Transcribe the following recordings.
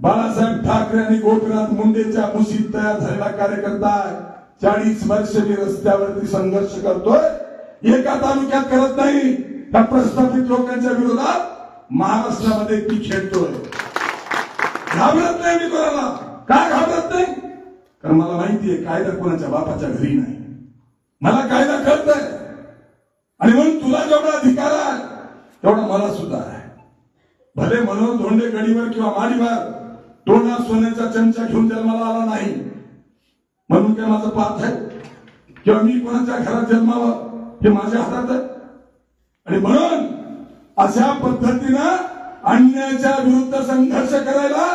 बाळासाहेब ठाकरे आणि गोपीनाथ मुंडेच्या मुशीत तयार झालेला कार्यकर्ता चाळीस वर्ष मी रस्त्यावरती संघर्ष करतोय. एका तालुक्यात करत नाही त्या प्रस्थापित लोकांच्या विरोधात महाराष्ट्रामध्ये ती खेळतोय. घाबरत नाही मी कोणाला. काय घाबरत नाही? कारण मला माहितीये कायदा कोणाच्या बापाच्या घरी नाही. मला कायदा कळतंय. आणि म्हणून तुला जेवढा अधिकार आहे तेवढा मला सुद्धा आहे. भले मनोहर धोंडे गडीवर किंवा माडीवर टोना सोन्याचा चमचा घेऊन जन्माला आला नाही. म्हणून काय माझं पार्थ आहे किंवा मी कोणाच्या घरात जन्मावं हे माझ्या हातात आहे? आणि म्हणून अशा पद्धतीनं अन्यायाच्या विरुद्ध संघर्ष करायला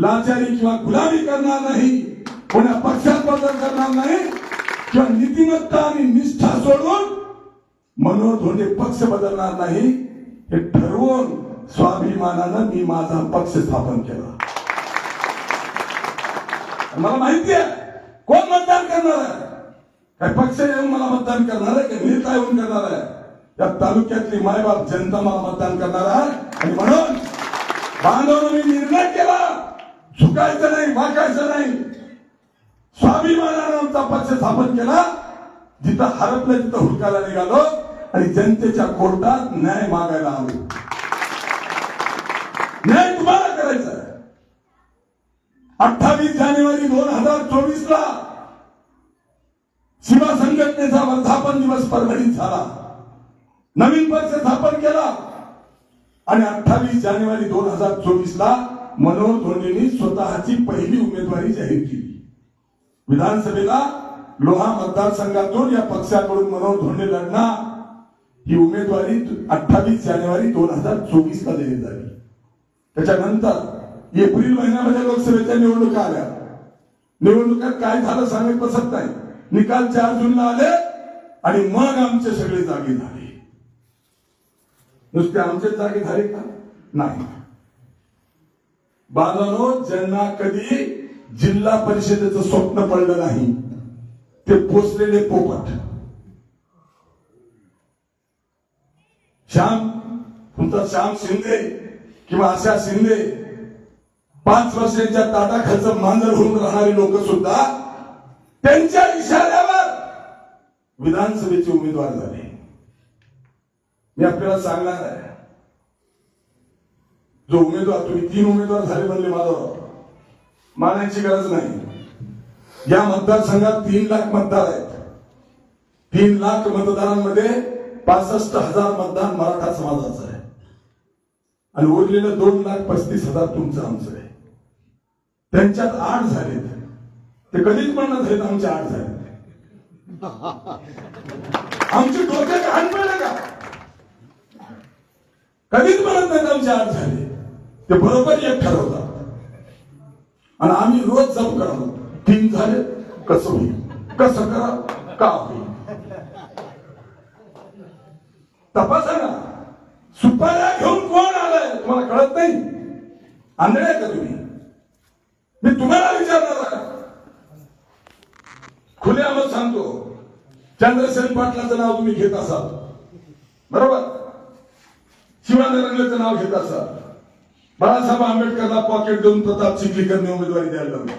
लाचारी किंवा गुलामी करणार नाही कोणा पक्षात बदल करणार नाही किंवा नीतिमत्ता आणि निष्ठा सोडून मनोहर धोंडे पक्ष बदलणार नाही हे ठरवून स्वाभिमानानं मी माझा पक्ष स्थापन केला. मला माहिती आहे. कोण मतदान करणार आहे? काय पक्ष येऊन मला मतदान करणार आहे की? नेता येऊन करणार आहे? या तालुक्यातली मायबाप जनता मला मतदान करणार आहे. आणि म्हणून बांधवनं मी निर्णय केला. झुकायचं नाही वाकायचं नाही. स्वाभिमानानं आमचा पक्ष स्थापन केला. जिथं हरपलं तिथं हुडकायला निघालो. आणि जनतेच्या कोर्टात न्याय मागायला आलो. न्याय अठ्ठावीस जानेवारी दोन हजार चोवीस ला शिवा संघटनेचा वर्धापन दिवस परभणीत झाला. नवीन पक्ष स्थापन केला. आणि अठ्ठावीस जानेवारी दोन हजार चोवीस ला मनोहर धोंडेंनी स्वतःची पहिली उमेदवारी जाहीर केली. विधानसभेला लोहा मतदारसंघातून या पक्षाकडून मनोहर धोंडे लढणार. ही उमेदवारी अठ्ठावीस जानेवारी दोन हजार चोवीस ला जाहीर झाली. त्याच्यानंतर एप्रिल महिन्यामध्ये लोकसभेच्या निवडणुका आल्या. निवडणुकात काय झालं सांगत बसत नाही. निकाल चार जूनला आले आणि मग आमचे सगळे जागे झाले. नुसते आमचे जागे झाले का? नाही. बाजानो ज्यांना कधी जिल्हा परिषदेचं स्वप्न पडलं नाही ते पोचलेले पोपट. श्याम तुमचा श्याम शिंदे किंवा आशा शिंदे पाच वर्षांच्या ताटाखालचं मांजर होऊन राहणारे लोक सुद्धा त्यांच्या इशाऱ्यावर विधानसभेचे उमेदवार झाले. मी आपल्याला सांगणार आहे. जो उमेदवार तुम्ही तीन उमेदवार झाले म्हणले माझं मानायची गरज नाही. या मतदारसंघात तीन लाख मतदार आहेत. तीन लाख मतदारांमध्ये पासष्ट हजार मतदान मराठा समाजाचं आहे. आणि उरलेलं दोन लाख पस्तीस हजार तुमचं आमचं आहे. त्यांच्यात आठ झालेत ते कधीच म्हणणं आहेत आमचे आठ झाले. आमचे डोक्यात घाण पडलं का? कधीच म्हणत नाही आमचे आठ झाले. ते बरोबर एक ठरवतात. आणि आम्ही रोज जप करतो तीन झाले कसं होईल? कसं करा? का होईल? तपासा ना. सुपाऱ्या घेऊन कोण आलाय? तुम्हाला कळत नाही? आंधळे का तुम्ही? मी तुम्हाला विचारणार आहे. खुल्या मत सांगतो. चंद्रसेन पाटलाचं नाव तुम्ही घेत असाल. बरोबर? शिवानंद नाव घेत असाल. बाळासाहेब आंबेडकरला पॉकेट देऊन प्रताप चिखलीकरने उमेदवारी द्यायला लावली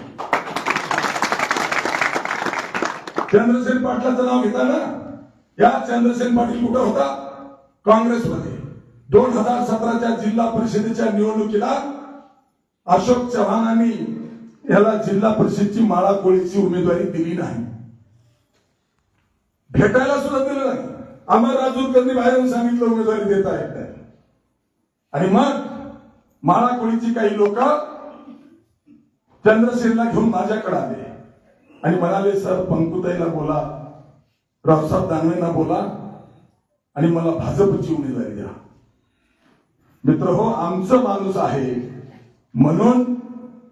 चंद्रसेन पाटलाचं नाव घेताना या चंद्रसेन पाटील कुठं होता? काँग्रेसमध्ये. दोन हजार सतराच्या जिल्हा परिषदेच्या निवडणुकीला अशोक चव्हाणांनी याला जिल्हा परिषदची माळा कोळीची उमेदवारी दिली नाही. भेटायला सुद्धा दिलं नाही. अमर राजूरकरनी बाहेरून सांगितलं उमेदवारी देता येत नाही. आणि मग माळा कोळीची काही लोक चंद्रसेनला घेऊन माझ्याकडे आले. आणि म्हणाले सर पंकुताईला बोला रावसाहेब दानवेंना बोला आणि मला भाजपची उमेदवारी द्या. मित्र हो आमचं माणूस आहे म्हणून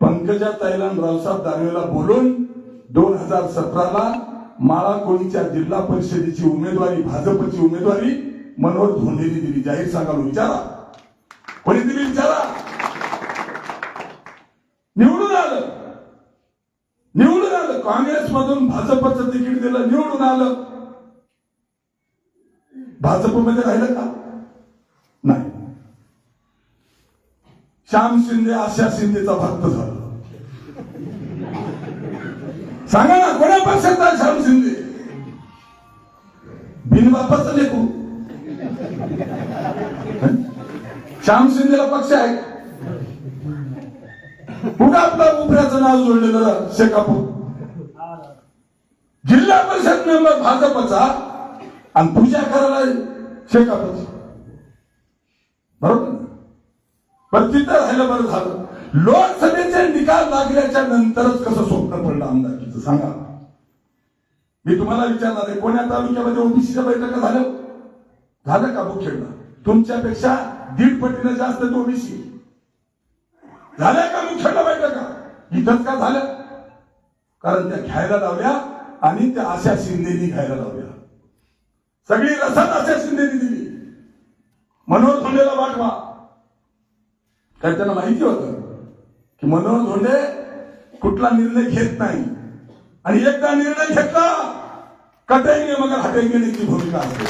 पंकजा तैलान रावसाहेब दानवेला बोलून दोन हजार सतराला माळाकोणीच्या जिल्हा परिषदेची उमेदवारी भाजपची उमेदवारी मनोहर धोंडेने दिली. जाहीर सांगाल विचारा. कोणी दिली विचारा. निवडून आलं. निवडून आलं. काँग्रेसमधून भाजपचं तिकीट दिलं. निवडून आलं. भाजपमध्ये राहिलं का? नाही. श्याम शिंदे आशा शिंदेचा भक्त झाला. सांगा ना कोणा पक्षाचा आहे श्याम शिंदे? बिनबापाचं लेखू श्याम शिंदेला पक्ष आहे. कुठं आपलं उपऱ्याचं नाव जोडलेलं शेकापूर. जिल्हा परिषद मेंबर भाजपचा आणि पूजा करायला शेकापूरची. बरोबर? पण तिथं राहिलं बरं झालं. लोकसभेचे निकाल लागल्याच्या नंतरच कसं स्वप्न पडलं आमदारकीचं सांगा. मी तुम्हाला विचारणार आहे कोण्या तालुक्यामध्ये ओबीसीच्या बैठका झाल्या झालं का मुखेडला तुमच्यापेक्षा दीड पटीनं जास्त ओबीसी झाल्या का मुखेडला बैठका? इथंच का झाल्या कारण त्या घ्यायला लावल्या आणि त्या आशा शिंदेनी घ्यायला लावल्या. सगळी रसद आशा शिंदेनी दिली. मनोहर धोंडेला वाटवा काय त्यांना माहिती होतं? की मनोहर धोंडे कुठला निर्णय घेत नाही. आणि एकदा निर्णय घेतला कटेंगे मगर हटेंगे ती भूमिका असते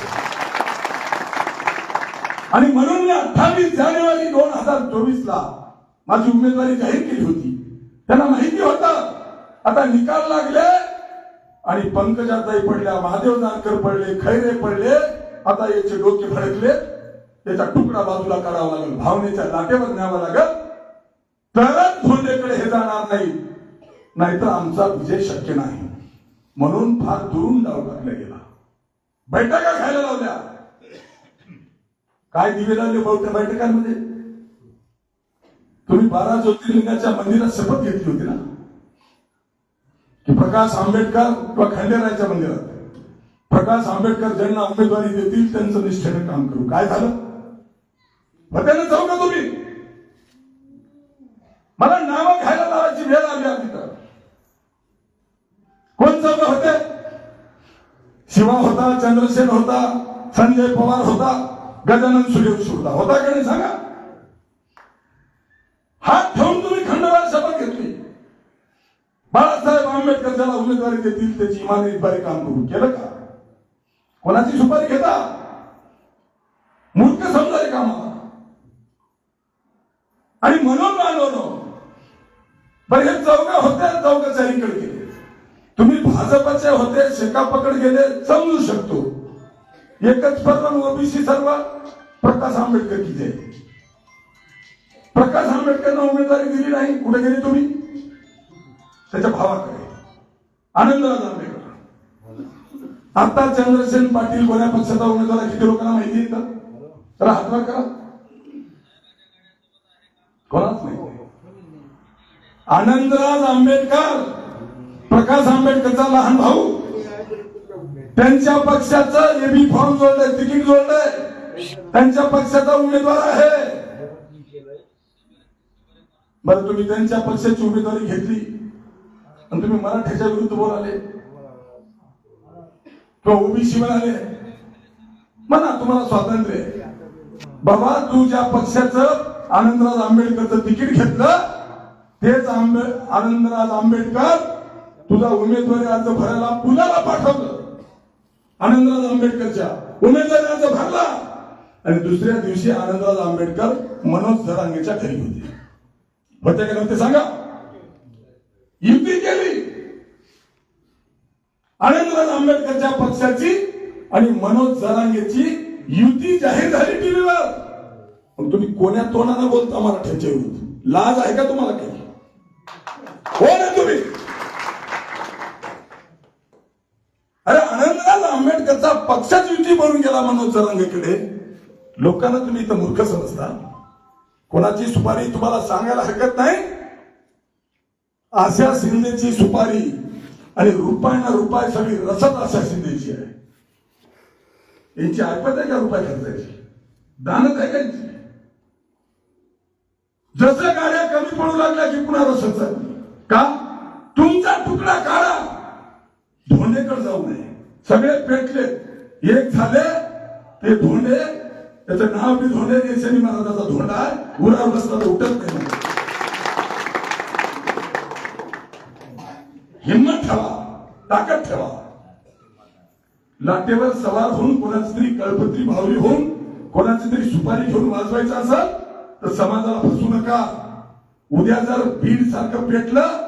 आणि म्हणून मी अठ्ठावीस जानेवारी दोन हजार चोवीस ला माझी उमेदवारी जाहीर केली होती. त्यांना माहिती होत आता निकाल लागले आणि पंकजाताई पडल्या महादेव जानकर पडले खैरे पडले आता याचे डोके भडकले त्याचा तुकडा बाजूला करावा लागेल भावनेच्या लाटेवर न्यावा लागेल. तरच झोंडेकडे हे जाणार नाही. नाहीतर आमचा विजय शक्य नाही. म्हणून फार दुरून डाव गेला. बैठका घ्यायला लावल्या. काय दिवे लावले बहुत्या बैठकांमध्ये? तुम्ही बारा ज्योतिर्लिंगाच्या मंदिरात शपथ घेतली होती ना? की प्रकाश आंबेडकर किंवा खंडेरायाच्या मंदिरात. प्रकाश आंबेडकर ज्यांना उमेदवारी देतील त्यांचं निष्ठेने काम करू. काय झालं? त्यांना जाऊ का तुम्ही? मला नावं घ्यायला लावायची वेळ आली आहे तिथं कोण चौघ होते? शिवा होता चंद्रसेन होता संजय पवार होता गजानन सूर्यवंशी होता होता की नाही सांगा? हात ठेवून तुम्ही खंडोबा शपथ घेतली. बाळासाहेब आंबेडकर ज्याला उमेदवारी देतील त्याची इमानदारी काम करू केलं का? कोणाची सुपारी घेता? मूर्ख समजाय काम आणि म्हणून मानवलो बरं हे चौघ होत्या चौघ चारीकडे गेले. भाजपचे होते शेकापकड गेले समजू शकतो. एकच पर्व ओबीसी सर्व प्रकाश आंबेडकर की जय. प्रकाश आंबेडकरना उमेदवारी दिली नाही कुठे गेली तुम्ही? त्याच्या भावाकडे. आनंदराज आंबेडकर. आता चंद्रसेन पाटील कोण्या पक्षाचा उमेदवार किती लोकांना माहिती आहे तर हातभार करा. कोणाच नाही. आनंदराज आंबेडकर. प्रकाश आंबेडकरचा लहान भाऊ. त्यांच्या पक्षाचं एबी फॉर्म जोडलंय तिकीट जोडलंय. त्यांच्या पक्षाचा उमेदवार आहे. बरं तुम्ही त्यांच्या पक्षाची उमेदवारी घेतली. आणि तुम्ही मराठ्याच्या विरुद्ध बोलाले. किंवा ओबीसी म्हणाले. म्हणा तुम्हाला स्वातंत्र्य बाबा तू ज्या पक्षाचं आनंदराज आंबेडकरचं तिकीट घेतलं तेच आंबे आनंदराज आंबेडकर तुझा उमेदवारी अर्ज भरायला पुण्याला पाठवलं. आनंदराज आंबेडकरच्या उमेदवारी अर्ज भरला. आणि दुसऱ्या दिवशी आनंदराज आंबेडकर मनोज सरांगेच्या घरी होते. होते का नव्हते सांगा? युती केली. आनंदराज आंबेडकरच्या पक्षाची आणि मनोज जरांगेची युती जाहीर झाली टीव्हीवर. मग तुम्ही कोण्या तोंडाने बोलता मराठ्याच्या विरुद्ध? लाज आहे का तुम्हाला काही? हो कोण आहे तुम्ही अरे आनंदराज त्यांचा पक्षच युती बनून गेला मनोज जरांगेकडे. लोकांना तुम्ही इथं मूर्ख समजता. कोणाची सुपारी तुम्हाला सांगायला हरकत नाही? आशा शिंदेची सुपारी आणि रुपयाना रुपाय सगळी रसद आशा शिंदेची आहे. यांची ऐकत आहे का रुपाय खर्चायची दानत आहे का जसं गाड्या कमी पडू लागल्या की पुन्हा रसद का? तुमचा तुकडा काढा. धोंडेकडे जाऊ नये. सगळे पेटले एक झाले ते धोंडे त्याचं नाव बी धोंडे देशानी महाराजाचा धोंडा आहे. उरावर बसला तर उठत नाही हिंमत ठेवा ताकद ठेवा. लाटेवर सवार होऊन कोणाची तरी कळपत्री भावली होऊन कोणाची तरी सुपारी घेऊन वाजवायचं असेल तर समाजाला फसू नका. उद्या जर बीड सारखं पेटलं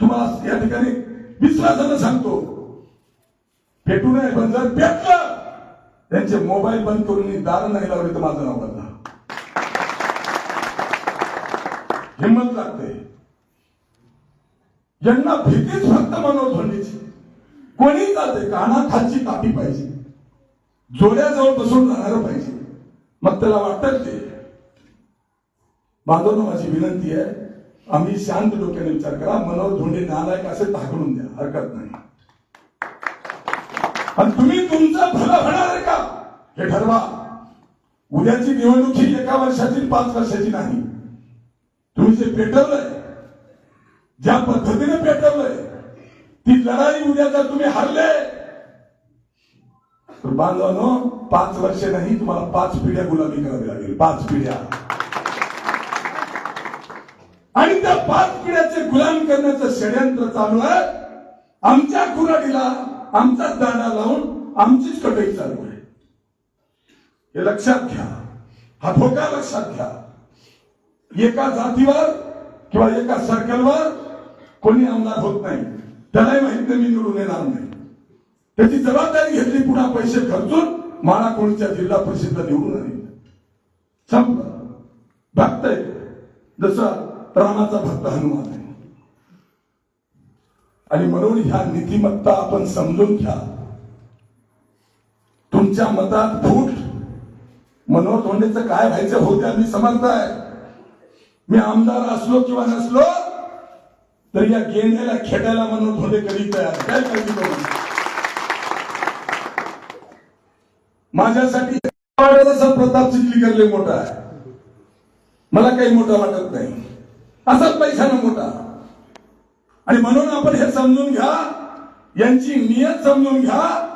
तुम्हाला या ठिकाणी विश्वासानं सांगतो पेटू नये पण जर पेटलं त्यांचे मोबाईल बंद करून दार नाही लावले तर माझं नाव बदला. हिंमत लागते. यांना भीतीच फक्त मनोहर धोंडीची कोणी जाते काना खालची कापी पाहिजे. जोड्याजवळ बसून राहणार पाहिजे. मग त्याला वाटत ते. बांधवनं माझी विनंती आहे आम्ही शांत डोक्याने विचार करा मनोर धोंडे नालायक असे ढाकलून द्या हरकत नाही. आणि तुम्ही तुमचं भलं होणार का? हे ठरवा. उद्याची निवडणूक ही एका वर्षाची पाच वर्षाची नाही. तुम्ही जे पेटवलंय ज्या पद्धतीने पेटवलंय ती लढाई उद्या जर तुम्ही हरले तर बांधवानो पाच वर्षे नाही तुम्हाला पाच पिढ्या गुलामी करावी लागेल. पाच पिढ्या. आणि त्या पाच पिढ्याचे गुलाम करण्याचं षडयंत्र चालू आहे. आमच्या कुराडीला आमचाच दांडा लावून आमचीच कटई चालू आहे. हे लक्षात घ्या. हा धोका लक्षात घ्या. एका जातीवर किंवा एका सर्कलवर कोणी आमदार होत नाही. त्यालाही माहीत नाही मी निवडून येणार नाही. त्याची जबाबदारी घेतली पुन्हा पैसे खर्चून माळा कोणीच्या जिल्हा परिषदला निवडून आली. संपलं. भक्त आहे जसं रामाचा भक्त हनुमान आहे. आणि म्हणून ह्या नीतिमत्ता आपण समजून घ्या. तुमच्या मतात फूट. मनोहर धोंडेचं काय व्हायचं होत्या मी समजताय. आहे मी आमदार असलो किंवा नसलो तर या गेंड्याला खेटायला मनोहर धोंडे कधी तयार काय काळजी माझ्यासाठी वाटत प्रताप चिखलीकरले मोठा आहे. मला काही मोठा वाटत नाही. असाच पैशानं मोठा. आणि म्हणून आपण हे समजून घ्या. यांची नियत समजून घ्या.